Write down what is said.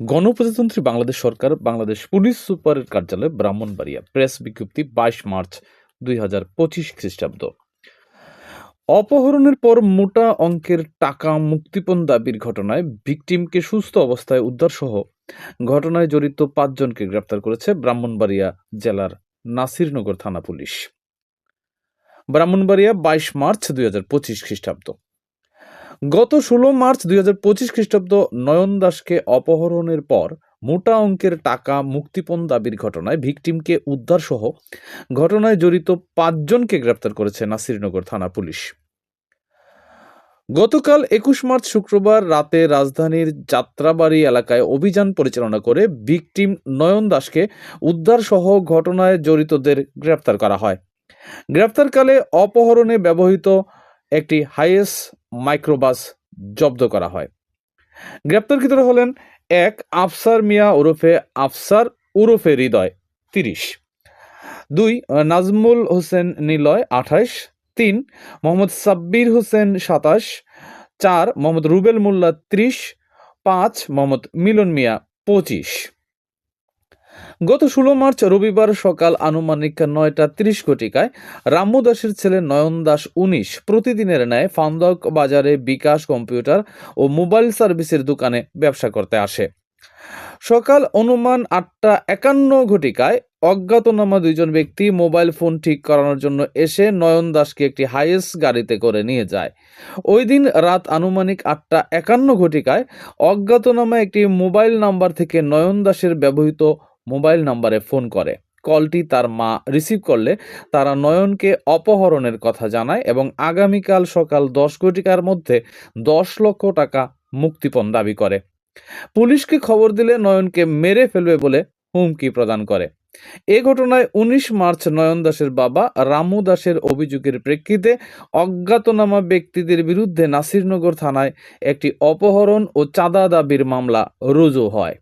গণপ্রজাতন্ত্রী বাংলাদেশ সরকার, বাংলাদেশ পুলিশ সুপারের কার্যালয়, ব্রাহ্মণবাড়িয়া। প্রেস বিজ্ঞপ্তি, বাইশ মার্চ দুই হাজার পঁচিশ খ্রিস্টাব্দ। অপহরণের পর মোটা অঙ্কের টাকা মুক্তিপণ দাবির ঘটনায় ভিকটিমকে সুস্থ অবস্থায় উদ্ধার সহ ঘটনায় জড়িত পাঁচজনকে গ্রেপ্তার করেছে ব্রাহ্মণবাড়িয়া জেলার নাসিরনগর থানা পুলিশ। ব্রাহ্মণবাড়িয়া, বাইশ মার্চ দুই হাজার পঁচিশ খ্রিস্টাব্দ। গত ষোলো মার্চ দুই হাজার পঁচিশ খ্রিস্টাব্দ নয়ন দাসকে অপহরণের পর মোটা অঙ্কের টাকা মুক্তিপণ দাবির ঘটনায় ভিকটিমকে উদ্ধার সহ ঘটনায় জড়িত পাঁচজনকে গ্রেপ্তার করেছে নাসিরনগর থানা পুলিশ। গতকাল একুশ মার্চ শুক্রবার রাতে রাজধানীর যাত্রাবাড়ি এলাকায় অভিযান পরিচালনা করে ভিকটিম নয়ন দাসকে উদ্ধার সহ ঘটনায় জড়িতদের গ্রেপ্তার করা হয়। গ্রেপ্তারকালে অপহরণে ব্যবহৃত একটি হাইয়েস মাইক্রোবাস জব্দ করা হয়। গ্রেপ্তারকৃতরা হলেন এক আফসার মিয়া ওরফে আফসার ওরফে হৃদয়, তিরিশ। দুই, নাজমুল হোসেন নিলয়, আঠাশ। তিন, মোহাম্মদ সাব্বির হোসেন, সাতাশ। চার, মোহাম্মদ রুবেল মোল্লা, ত্রিশ। পাঁচ, মোহাম্মদ মিলন মিয়া, পঁচিশ। গত ষোলো মার্চ রবিবার সকাল আনুমানিক নয়টা ত্রিশ ঘটিকায় রাম্মু দাসের ছেলে নয়ন দাস উনিশ প্রতিদিনের ন্যায় ফান্দক বাজারে বিকাশ কম্পিউটার ও মোবাইল সার্ভিসের দোকানে ব্যবসা করতে আসে। সকাল অনুমান আটটা একান্ন ঘটিকায় অজ্ঞাতনামা দুইজন ব্যক্তি মোবাইল ফোন ঠিক করানোর জন্য এসে নয়ন দাসকে একটি হাইয়েস্ট গাড়িতে করে নিয়ে যায়। ওই দিন রাত আনুমানিক আটটা একান্ন ঘটিকায় অজ্ঞাতনামা একটি মোবাইল নাম্বার থেকে নয়ন দাসের ব্যবহৃত মোবাইল নাম্বারে ফোন করে। কলটি তার মা রিসিভ করলে তারা নয়নকে অপহরণের কথা জানায় এবং আগামীকাল সকাল দশ ঘটিকার মধ্যে দশ লক্ষ টাকা মুক্তিপণ দাবি করে। পুলিশকে খবর দিলে নয়নকে মেরে ফেলবে বলে হুমকি প্রদান করে। এ ঘটনায় উনিশ মার্চ নয়ন দাসের বাবা রামু দাসের অভিযোগের প্রেক্ষিতে অজ্ঞাতনামা ব্যক্তিদের বিরুদ্ধে নাসিরনগর থানায় একটি অপহরণ ও চাঁদা দাবির মামলা রুজু হয়।